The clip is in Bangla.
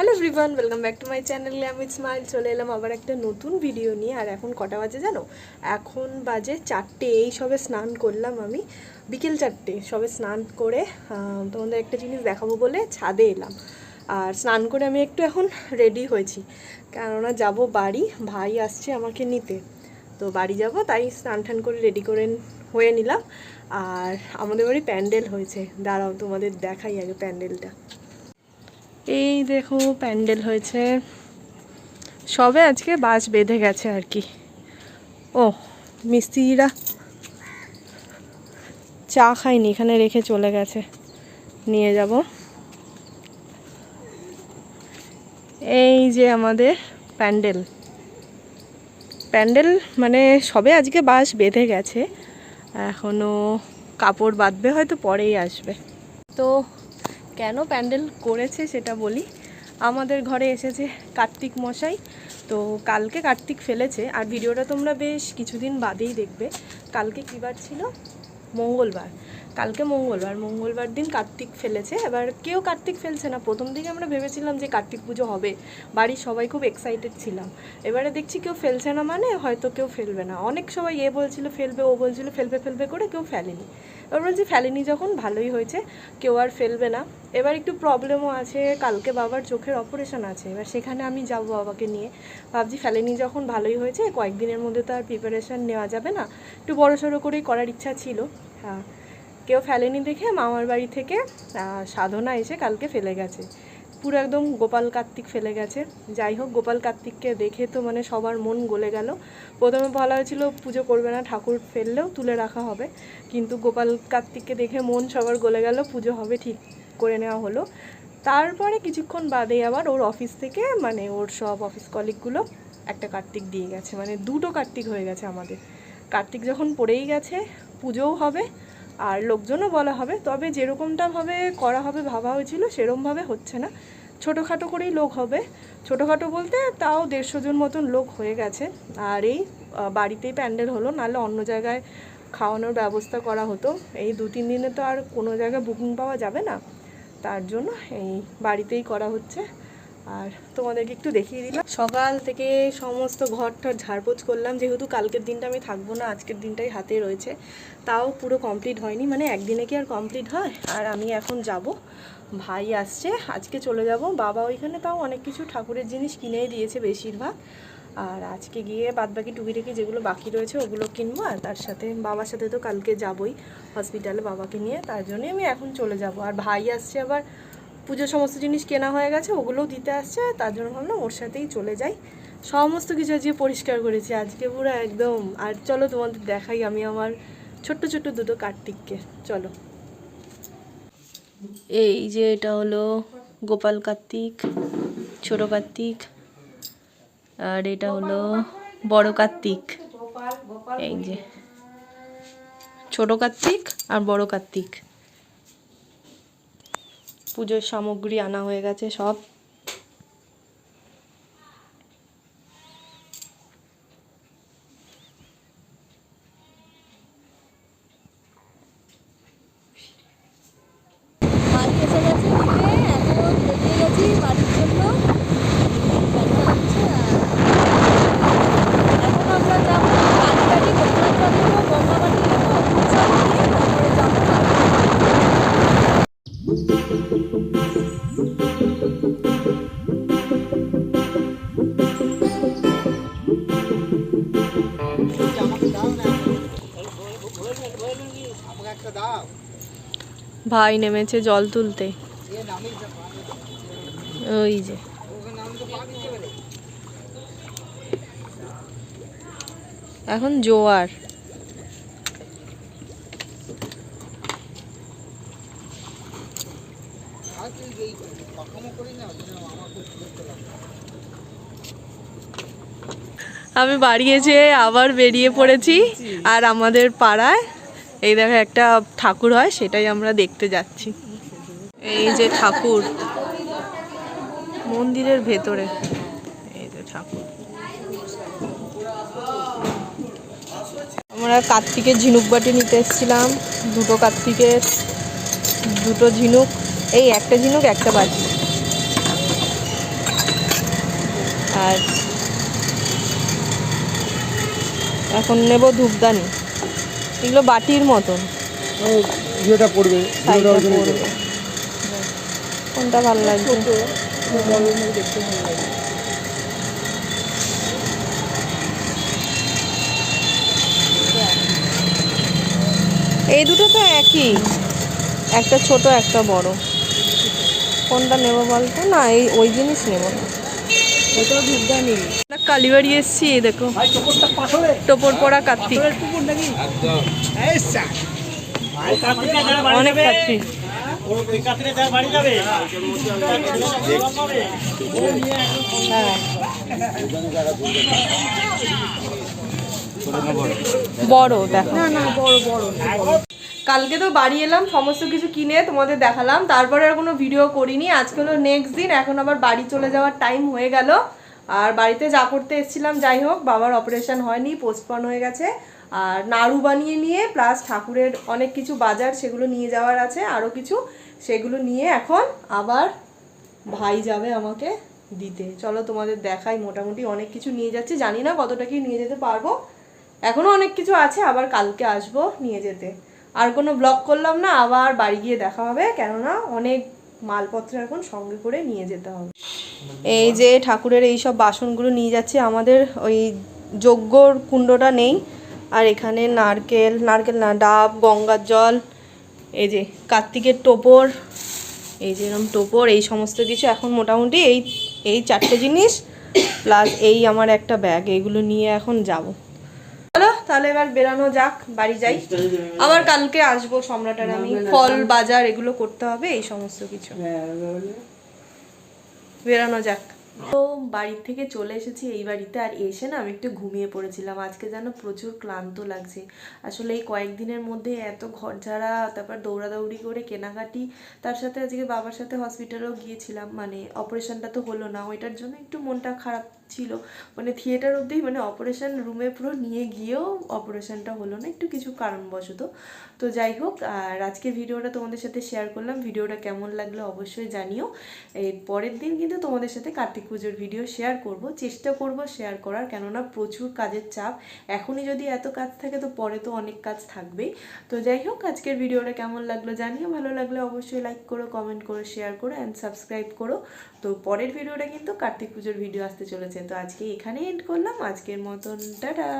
Hello everyone welcome back to my চ্যানেলে আমি স্মাইল চলে এলাম আবার একটা নতুন ভিডিও নিয়ে। আর এখন কটা বাজে জানো? এখন বাজে চারটে, এই সবে স্নান করলাম আমি। বিকেল চারটে, সবে স্নান করে তোমাদের একটা জিনিস দেখাবো বলে ছাদে এলাম। আর স্নান করে আমি একটু এখন রেডি হয়েছি। কেননা যাব বাড়ি, ভাই আসছে আমাকে নিতে। তো বাড়ি যাব, তাই স্নান টান করে রেডি করে হয়ে নিলাম। আর আমাদের বাড়ি প্যান্ডেল হয়েছে। দাঁড়াও তোমাদের দেখাই আগে প্যান্ডেলটা। এই দেখো, প্যান্ডেল হয়েছে। সবে আজকে বাস বেঁধে গেছে আর কি। ও, মিস্ত্রিরা চা খাইনি এখানে রেখে চলে গেছে। নিয়ে যাব। এই যে আমাদের প্যান্ডেল। প্যান্ডেল মানে সবে আজকে বাস বেঁধে গেছে। এখনও কাপড় বাঁধবে, হয়তো পরেই আসবে। তো কেন প্যান্ডেল করেছে সেটা বলি। আমাদের ঘরে এসেছে কার্তিক মশাই, তো কালকে কার্তিক ফেলেছে। আর ভিডিওটা তোমরা বেশ কিছুদিন বাদেই দেখবে। কালকে কী বার ছিল? মঙ্গলবার। কালকে মঙ্গলবার মঙ্গলবার দিন কার্তিক ফেলেছে। এবার কেউ কার্তিক ফেলছে না। প্রথম দিকে আমরা ভেবেছিলাম যে কার্তিক পুজো হবে। বাড়ির সবাই খুব এক্সাইটেড ছিলাম। এবারে দেখছি কেউ ফেলছে না মানে হয়তো কেউ ফেলবে না। অনেক সবাই এ বলছিল, ফেলবে, ও বলছিল, ফেলবে ফেলবে করে কেউ ফেলেনি। এবার বলছি, ফেলেনি যখন, ভালোই হয়েছে। কেউ আর ফেলবে না। এবার একটু প্রবলেমও আছে। কালকে বাবার চোখের অপারেশন আছে। এবার সেখানে আমি যাব বাবাকে নিয়ে। ভাবছি, ফেলেনি যখন, ভালোই হয়েছে। কয়েকদিনের মধ্যে তো আর প্রিপারেশান নেওয়া যাবে না। একটু বড় সড়ো করেই করার ইচ্ছা ছিল। হ্যাঁ। কেউ ফেলেনি দেখে মামার বাড়ি থেকে সাধনা এসে কালকে ফেলে গেছে। পুরো একদম গোপাল কার্তিক ফেলে গেছে। যাই হোক, গোপাল কার্তিককে দেখে তো মানে সবার মন গলে গেল। প্রথমে বলা হয়েছিল, পুজো করবে না, ঠাকুর ফেললেও তুলে রাখা হবে। কিন্তু গোপাল কার্তিককে দেখে মন সবার গলে গেল, পুজো হবে ঠিক করে নেওয়া হলো। তারপরে কিছুক্ষণ বাদে আবার ওর অফিস থেকে মানে ওর সব অফিস কলিগগুলো একটা কার্তিক দিয়ে গেছে। মানে দুটো কার্তিক হয়ে গেছে আমাদের। কার্তিক যখন পড়েই গেছে, পুজোও হবে আর লোকজনও বলা হবে, তবে যেরকমটাভাবে করা হবে, ভাবা হয়েছিল সেরমভাবে হচ্ছে না। ছোটোখাটো করেই লোক হবে। ছোটোখাটো বলতে তাও দেড়শো জন মতন লোক হয়ে গেছে। আর এই বাড়িতেই প্যান্ডেল হলো, নাহলে অন্য জায়গায় খাওয়ানোর ব্যবস্থা করা হতো। এই দু তিন দিনে তো আর কোনো জায়গায় বুকিং পাওয়া যাবে না। তার জন্য এই বাড়িতেই করা হচ্ছে। আর তোমাদেরকে একটু দেখিয়ে দিলাম। সকাল থেকে সমস্ত ঘরটা ঝাড়পোছ করলাম, যেহেতু কালকের দিনটা আমি থাকব না, আজকের দিনটাই হাতে রয়েছে। তাও পুরো কমপ্লিট হয়নি মানে একদিনে কি আর কমপ্লিট হয়? আর আমি এখন যাব, ভাই আসছে, আজকে চলে যাব। বাবা ওইখানে তাও অনেক কিছু ঠাকুরের জিনিস কিনেই দিয়েছে বেশিরভাগ। আর আজকে গিয়ে বাদবাকি টুকিটাকি যেগুলো বাকি রয়েছে, ওগুলো কিনবো। আর তার সাথে বাবার সাথে তো কালকে যাবই হসপিটালে বাবাকে নিয়ে। তার জন্যই আমি এখন চলে যাব। আর ভাই আসছে আবার পুজোর সমস্ত জিনিস কেনা হয়ে গেছে, ওগুলোও দিতে আসছে তার জন্য ভাবলাম ওর সাথেই চলে যাই। সমস্ত কিছু আজকে পরিষ্কার করেছি, আজকে পুরো একদম, আর চলো তোমাদের দেখাই আমি আমার ছোট্ট ছোট্ট দুটো কার্তিককে, চলো। এই যে এটা হলো গোপাল কার্তিক, ছোট কার্তিক, আর এটা হলো বড় কার্তিক। এই যে ছোট কার্তিক আর বড় কার্তিক। পুজোর সামগ্রী আনা হয়ে গেছে সব। বাড়ি এসে গেছে বাড়ির জন্য। ভাই নেমেছে জল তুলতে। ওই যে। এখন জোয়ার। আমি বাড়ি এসে আবার বেরিয়ে পড়েছি আর আমাদের পাড়ায় এই দেখো, একটা ঠাকুর হয়, সেটাই আমরা দেখতে যাচ্ছি। এই যে ঠাকুর, মন্দিরের ভেতরে। এই যে ঠাকুর। আমরা কার্তিকের ঝিনুক বাটি নিতে এসেছিলাম, দুটো কার্তিকের দুটো ঝিনুক, এই একটা ঝিনুক, একটা বাটি। আর এখন নেব ধূপদানি। এগুলো বাটির মতন। ইয়েটা পড়বে কোনটা ভালো লাগছে? এই দুটো তো একই। একটা ছোট একটা বড়। কোনটা নেব বলতো? না এই ওই জিনিস নেব না। কালীবাড়ি এসছি এই দেখো। টোপর পড়া কার্তিক। অনেক কার্তিক। বড় দেখো। না না বড় বড়। কালকে তো বাড়ি এলাম, সমস্ত কিছু কিনে তোমাদের দেখালাম, তারপরে আর কোনো ভিডিও করিনি। আজকে হলো নেক্সট দিন, এখন আবার বাড়ি চলে যাওয়ার টাইম হয়ে গেল। আর বাড়িতে যা করতে এসেছিলাম, যাই হোক, বাবার অপারেশন হয়নি পোস্টপন হয়ে গেছে। আর নাড়ু বানিয়ে নিয়ে প্লাস ঠাকুরের অনেক কিছু বাজার, সেগুলো নিয়ে যাওয়ার আছে আরও কিছু। সেগুলো নিয়ে এখন আবার ভাই যাবে আমাকে দিতে। চলো তোমাদের দেখাই, মোটামুটি অনেক কিছু নিয়ে যাচ্ছি। জানি না কতটা কি নিয়ে যেতে পারব। এখনও অনেক কিছু আছে, আবার কালকে আসব নিয়ে যেতে। আর কোনো ব্লগ করলাম না, আবার বাড়ি গিয়ে দেখা হবে। কেননা অনেক মালপত্র এখন সঙ্গে করে নিয়ে যেতে হবে। এই যে ঠাকুরের এই সব বাসনগুলো নিয়ে যাচ্ছে, আমাদের ওই যজ্ঞর কুণ্ডটা নেই। আর এখানে নারকেল নারকেল না, ডাব, গঙ্গার জল, এই যে কার্তিকের টোপর, এই যে এরকম টোপর, এই সমস্ত কিছু এখন মোটামুটি এই এই চারটে জিনিস প্লাস এই আমার একটা ব্যাগ এইগুলো নিয়ে এখন যাব। তাহলে এবার বেরানো যাক বাড়ি যাই। আবার কালকে আসব সম্রাটের আমি। ফল বাজার এগুলো করতে হবে এই সমস্ত কিছু। বেরানো যাক। তো বাড়ির থেকে চলে এসেছি এই বাড়িতে আর এসে না আমি একটু ঘুমিয়ে পড়েছিলাম। আজকে যেন প্রচুর ক্লান্ত লাগছে। আসলে এই কয়েকদিনের মধ্যে এত ঘর ঝাড়া তারপর দৌড়াদৌড়ি করে কেনাকাটি তার সাথে আজকে বাবার সাথে হসপিটালেও গিয়েছিলাম। মানে অপারেশনটা তো হলো না। ওইটার জন্য একটু মনটা খারাপ ছিল। মানে থিয়েটার অবধি মানে অপারেশন রুমে পুরো নিয়ে গিয়েও অপারেশনটা হলো না, একটু কিছু কারণবশত। তো যাই হোক, আর আজকে ভিডিওটা তোমাদের সাথে শেয়ার করলাম। ভিডিওটা কেমন লাগল অবশ্যই জানিও। এই পরের দিন কিন্তু তোমাদের সাথে কার্তিক পুজোর ভিডিও শেয়ার করব। চেষ্টা করব শেয়ার করার, কেননা প্রচুর কাজের চাপ। এখনই যদি এত কাজ থাকে, তো পরে তো অনেক কাজ থাকবেই। তো যাই হোক, আজকের ভিডিওটা কেমন লাগল জানিও। ভালো লাগলে অবশ্যই লাইক করো কমেন্ট করো শেয়ার করো অ্যান্ড সাবস্ক্রাইব করো। তো পরের ভিডিওটা কিন্তু কার্তিক পুজোর ভিডিও আসতে চলেছে। তো আজকে এখানেই এন্ড করলাম। আজকের মতন টাটা!